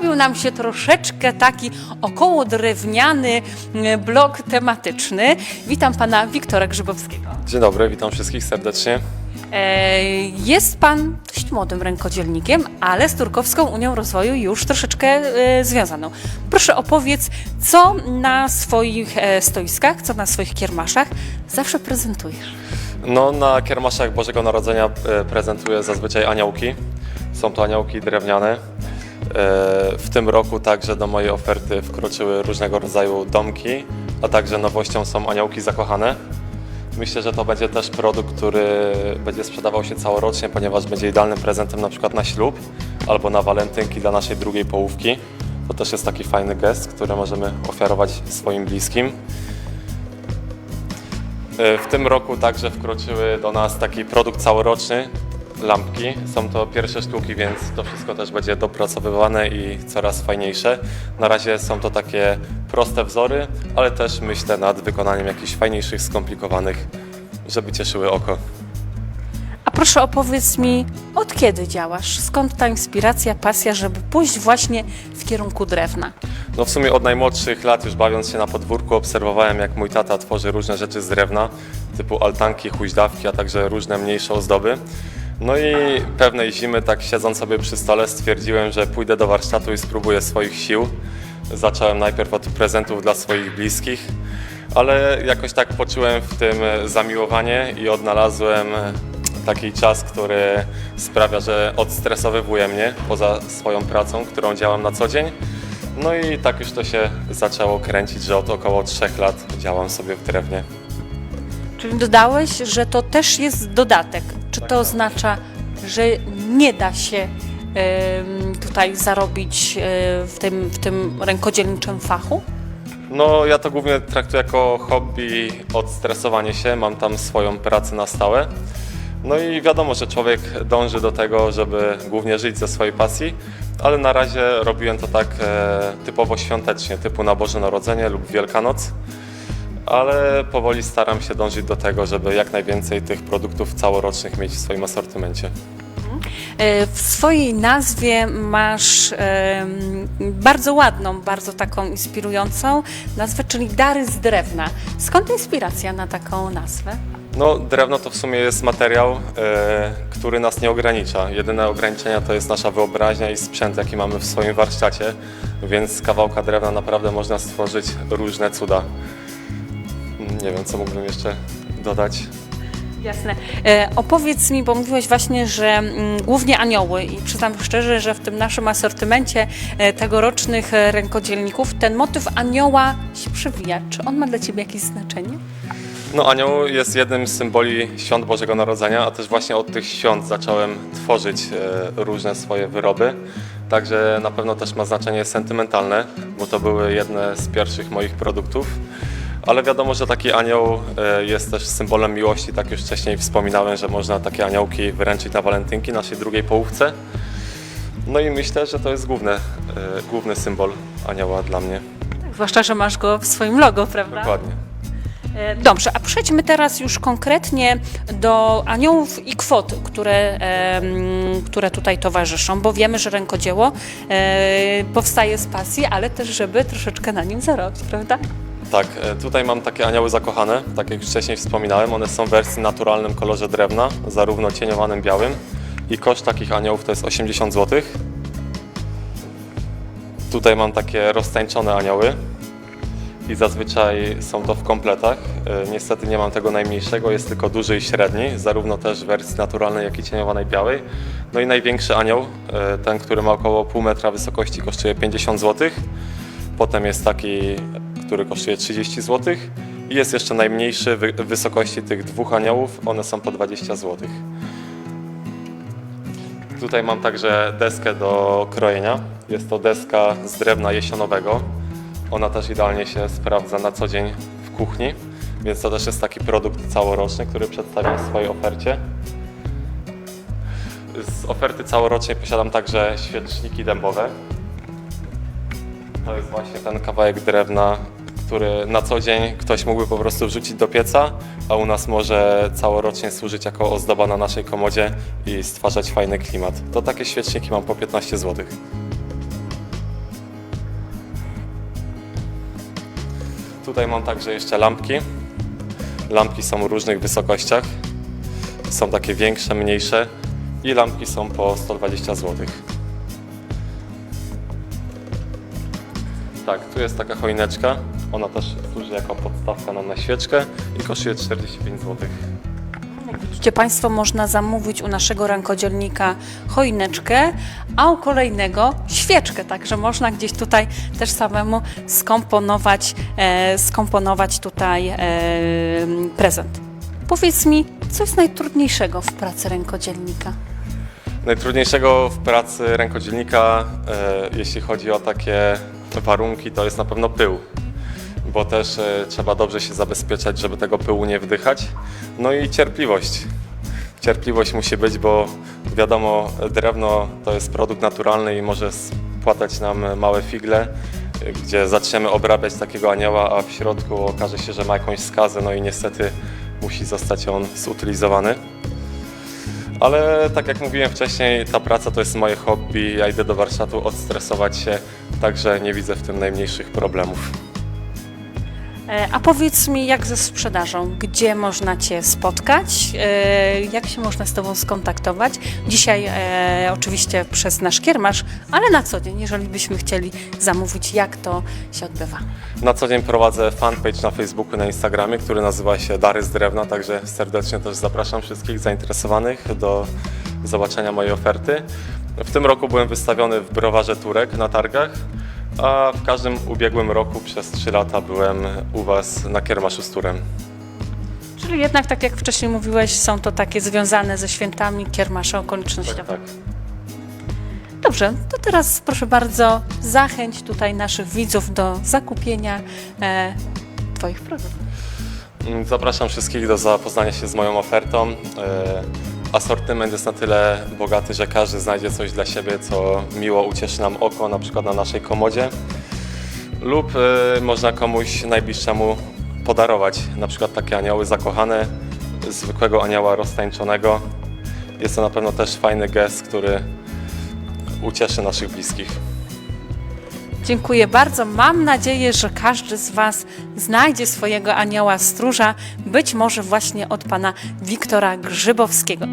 zrobił nam się troszeczkę taki około drewniany mm, blok tematyczny. Witam pana Wiktora Grzybowskiego. Dzień dobry, witam wszystkich serdecznie. E, Jest pan dość młodym rękodzielnikiem, ale z Turkowską Unią Rozwoju już troszeczkę e, związaną. Proszę opowiedz, co na swoich e, stoiskach, co na swoich kiermaszach zawsze prezentujesz. No, na kiermaszach Bożego Narodzenia e, prezentuję zazwyczaj aniołki. Są to aniołki drewniane. W tym roku także do mojej oferty wkroczyły różnego rodzaju domki, a także nowością są aniołki zakochane. Myślę, że to będzie też produkt, który będzie sprzedawał się całorocznie, ponieważ będzie idealnym prezentem na przykład na ślub albo na walentynki dla naszej drugiej połówki. To też jest taki fajny gest, który możemy ofiarować swoim bliskim. E, W tym roku także wkroczyły do nas taki produkt całoroczny, lampki. Są to pierwsze sztuki, więc to wszystko też będzie dopracowywane i coraz fajniejsze. Na razie są to takie proste wzory, ale też myślę nad wykonaniem jakichś fajniejszych, skomplikowanych, żeby cieszyły oko. A proszę opowiedz mi, od kiedy działasz? Skąd ta inspiracja, pasja, żeby pójść właśnie w kierunku drewna? No w sumie od najmłodszych lat, już bawiąc się na podwórku, obserwowałem jak mój tata tworzy różne rzeczy z drewna, typu altanki, huźdawki, a także różne mniejsze ozdoby. No i pewnej zimy, tak siedząc sobie przy stole, stwierdziłem, że pójdę do warsztatu i spróbuję swoich sił. Zacząłem najpierw od prezentów dla swoich bliskich, ale jakoś tak poczułem w tym zamiłowanie i odnalazłem taki czas, który sprawia, że odstresowywuje mnie poza swoją pracą, którą działam na co dzień. No i tak już to się zaczęło kręcić, że od około 3 lat działam sobie w drewnie. Czyli dodałeś, że to też jest dodatek. Czy to oznacza, że nie da się tutaj zarobić e, w tym, w tym rękodzielniczym fachu? No ja to głównie traktuję jako hobby, odstresowanie się, mam tam swoją pracę na stałe. No i wiadomo, że człowiek dąży do tego, żeby głównie żyć ze swojej pasji, ale na razie robiłem to tak e, typowo świątecznie, typu na Boże Narodzenie lub Wielkanoc. Ale powoli staram się dążyć do tego, żeby jak najwięcej tych produktów całorocznych mieć w swoim asortymencie. E, W swojej nazwie masz em, bardzo ładną, bardzo taką inspirującą nazwę, czyli Dary z drewna. Skąd inspiracja na taką nazwę? No, drewno to w sumie jest materiał, e, który nas nie ogranicza. Jedyne ograniczenia to jest nasza wyobraźnia i sprzęt, jaki mamy w swoim warsztacie, więc z kawałka drewna naprawdę można stworzyć różne cuda. Nie wiem, co mógłbym jeszcze dodać. Jasne. E, opowiedz mi, bo mówiłeś właśnie, że mm, głównie anioły i przyznam szczerze, że w tym naszym asortymencie e, tegorocznych e, rękodzielników ten motyw anioła się przewija. Czy on ma dla Ciebie jakieś znaczenie? No, anioł jest jednym z symboli świąt Bożego Narodzenia, a też właśnie od tych świąt zacząłem tworzyć e, różne swoje wyroby. Także na pewno też ma znaczenie sentymentalne, bo to były jedne z pierwszych moich produktów. Ale wiadomo, że taki anioł e, jest też symbolem miłości, tak już wcześniej wspominałem, że można takie aniołki wyręczyć na walentynki naszej drugiej połówce. No i myślę, że to jest główny, e, główny symbol anioła dla mnie. Zwłaszcza, że masz go w swoim logo, prawda? Dokładnie. E, Dobrze, a przejdźmy teraz już konkretnie do aniołów i kwot, które, które tutaj towarzyszą, bo wiemy, że rękodzieło powstaje z pasji, ale też, żeby troszeczkę na nim zarobić, prawda? Tak, e, tutaj mam takie anioły zakochane, tak jak już wcześniej wspominałem. One są w wersji naturalnym kolorze drewna, zarówno cieniowanym białym i koszt takich aniołów to jest 80 zł. Tutaj mam takie roztańczone anioły i zazwyczaj są to w kompletach. E, Niestety nie mam tego najmniejszego, jest tylko duży i średni, zarówno też w wersji naturalnej, jak i cieniowanej białej. No i największy anioł, e, ten, który ma około pół metra wysokości, kosztuje 50 zł. Potem jest taki, który kosztuje 30 zł. I jest jeszcze najmniejszy wy- wysokości tych dwóch aniołów, one są po 20 zł. Tutaj mam także deskę do krojenia. Jest to deska z drewna jesionowego. Ona też idealnie się sprawdza na co dzień w kuchni, więc to też jest taki produkt całoroczny, który przedstawiam w swojej ofercie. Z oferty całorocznej posiadam także świeczniki dębowe. To jest właśnie ten kawałek drewna, który na co dzień ktoś mógłby po prostu wrzucić do pieca, a u nas może całorocznie służyć jako ozdoba na naszej komodzie i stwarzać fajny klimat. To takie świeczniki mam po 15 zł. Tutaj mam także jeszcze lampki. Lampki są w różnych wysokościach. Są takie większe, mniejsze i lampki są po 120 zł. Tak, tu jest taka choineczka. Ona też służy jako podstawka nam na świeczkę i kosztuje 45 zł. Jak widzicie Państwo, można zamówić u naszego rękodzielnika choineczkę, a u kolejnego świeczkę, także można gdzieś tutaj też samemu skomponować, e, skomponować tutaj e, prezent. Powiedz mi, co jest najtrudniejszego w pracy rękodzielnika? Najtrudniejszego w pracy rękodzielnika, e, jeśli chodzi o takie warunki, to jest na pewno pył, bo też e, trzeba dobrze się zabezpieczać, żeby tego pyłu nie wdychać. No i cierpliwość. Cierpliwość musi być, bo wiadomo, drewno to jest produkt naturalny i może spłatać nam małe figle, gdzie zaczniemy obrabiać takiego anioła, a w środku okaże się, że ma jakąś skazę, no i niestety musi zostać on zutylizowany. Ale tak jak mówiłem wcześniej, ta praca to jest moje hobby. Ja idę do warsztatu odstresować się, także nie widzę w tym najmniejszych problemów. E, A powiedz mi, jak ze sprzedażą? Gdzie można Cię spotkać? E, Jak się można z Tobą skontaktować? Dzisiaj e, oczywiście przez nasz kiermasz, ale na co dzień, jeżeli byśmy chcieli zamówić, jak to się odbywa? Na co dzień prowadzę fanpage na Facebooku, na Instagramie, który nazywa się Dary z Drewna, także serdecznie też zapraszam wszystkich zainteresowanych do zobaczenia mojej oferty. W tym roku byłem wystawiony w browarze Turek na targach, a w każdym ubiegłym roku przez 3 lata byłem u Was na kiermaszu z Turem. Czyli jednak, tak jak wcześniej mówiłeś, są to takie związane ze świętami, kiermasze okolicznościowe. Tak, tak. Dobrze, to teraz proszę bardzo, zachęć tutaj naszych widzów do zakupienia e, Twoich produktów. Zapraszam wszystkich do zapoznania się z moją ofertą. E, Asortyment jest na tyle bogaty, że każdy znajdzie coś dla siebie, co miło ucieszy nam oko, na przykład na naszej komodzie. Lub e, można komuś najbliższemu podarować, na przykład takie anioły zakochane, zwykłego anioła roztańczonego. Jest to na pewno też fajny gest, który ucieszy naszych bliskich. Dziękuję bardzo. Mam nadzieję, że każdy z Was znajdzie swojego anioła stróża, być może właśnie od pana Wiktora Grzybowskiego.